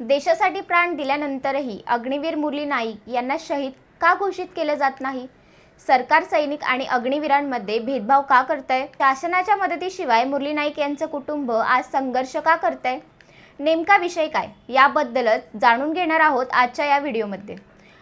देशासाठी प्राण दिल्यानंतरही अग्निवीर मुरली नाईक यांना शहीद का घोषित केलं जात नाही? सरकार सैनिक आणि अग्निवीरांमध्ये भेदभाव का करतंय? शासनाच्या मदतीशिवाय मुरली नाईक यांचं कुटुंब आज संघर्ष का करतंय? नेमका विषय काय? याबद्दलच जाणून घेणार आहोत आजच्या या व्हिडिओमध्ये.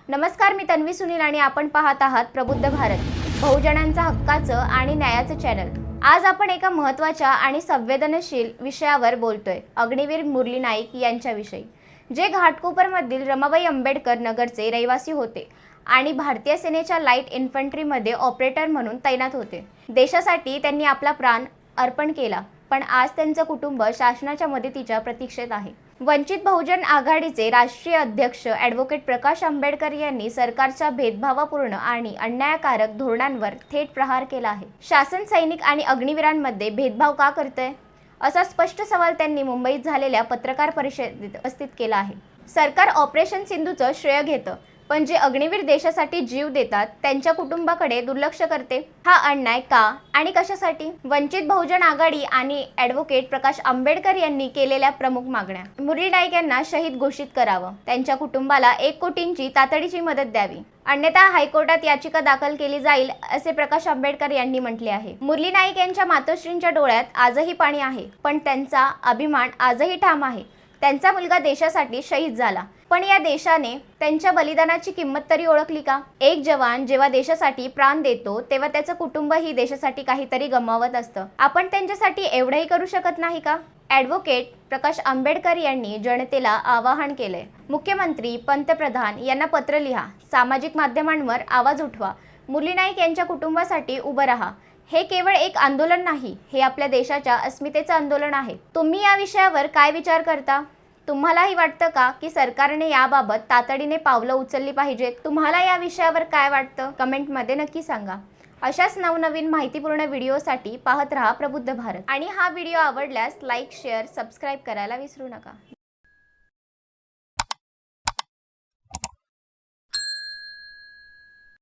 नमस्कार मी तन्वी सुनील आणि आपण पाहत आहात प्रबुद्ध भारत बहुजनांचा हक्काचं आणि न्यायाचं चॅनल. आज आपण एका महत्त्वाच्या आणि संवेदनशील विषयावर बोलतोय अग्निवीर मुरली नाईक यांच्याविषयी. जे घाटकोपरमधील रमाबाई आंबेडकर नगरचे रहिवासी होते आणि भारतीय सेनेच्या लाइट इन्फंट्रीमध्ये ऑपरेटर म्हणून तैनात होते. देशासाठी त्यांनी आपला प्राण अर्पण केला पण आज त्यांचं कुटुंब शासनाच्या मदतीच्या प्रतीक्षेत आहे. वंचित बहुजन आघाडीचे राष्ट्रीय अध्यक्ष ॲडव्होकेट प्रकाश आंबेडकर यांनी सरकारच्या भेदभावपूर्ण आणि अन्यायकारक धोरणांवर थेट प्रहार केला आहे. शासन सैनिक आणि अग्निवीरांमध्ये भेदभाव का करतंय? असा स्पष्ट सवाल त्यांनी मुंबईत झालेल्या पत्रकार परिषदेत उपस्थित केला आहे. सरकार ऑपरेशन सिंधूचं श्रेय घेतं. पण जे अग्निवीर देशासाठी जीव देतात त्यांच्या कुटुंबाकडे दुर्लक्ष करते. हा अन्याय का आणि कशासाठी? वंचित बहुजन आघाडी आणि ॲडव्होकेट प्रकाश आंबेडकर यांनी केलेल्या प्रमुख मागण्या. मुरली नाईक यांना शहीद घोषित करावं. त्यांच्या कुटुंबाला एक कोटींची तातडीची मदत द्यावी. अन्यथा हायकोर्टात याचिका दाखल केली जाईल असे प्रकाश आंबेडकर यांनी म्हटले आहे. मुरली नाईक यांच्या मातोश्रींच्या डोळ्यात आजही पाणी आहे पण त्यांचा अभिमान आजही ठाम आहे. त्यांचा मुलगा देशासाठी शहीद झाला. पण या देशाने त्यांच्या बलिदानाची किंमत तरी ओळखली का? एक जवान जेव्हा देशासाठी प्राण देतो तेव्हा त्याचं कुटुंबही देशासाठी काहीतरी गमावत असतं. आपण त्यांच्यासाठी एवढंही करू शकत नाही का? ॲडव्होकेट प्रकाश आंबेडकर यांनी जनतेला आवाहन केलंय. मुख्यमंत्री पंतप्रधान यांना पत्र लिहा. सामाजिक माध्यमांवर आवाज उठवा. मुली नाईक यांच्या कुटुंबासाठी उभं राहा. हे केवळ एक आंदोलन नाही हे आपल्या देशाच्या अस्मितेचं आंदोलन आहे. तुम्ही या विषयावर काय विचार करता? तुम्हालाही वाटतं का की सरकारने याबाबत तातडीने पावलं उचलली पाहिजेत? तुम्हाला या विषयावर काय वाटतं? कमेंटमध्ये नक्की सांगा. अशाच नवनवीन माहितीपूर्ण व्हिडिओसाठी पाहत रहा प्रबुद्ध भारत. आणि हा व्हिडिओ आवडल्यास लाईक शेअर सबस्क्राईब करायला विसरू नका.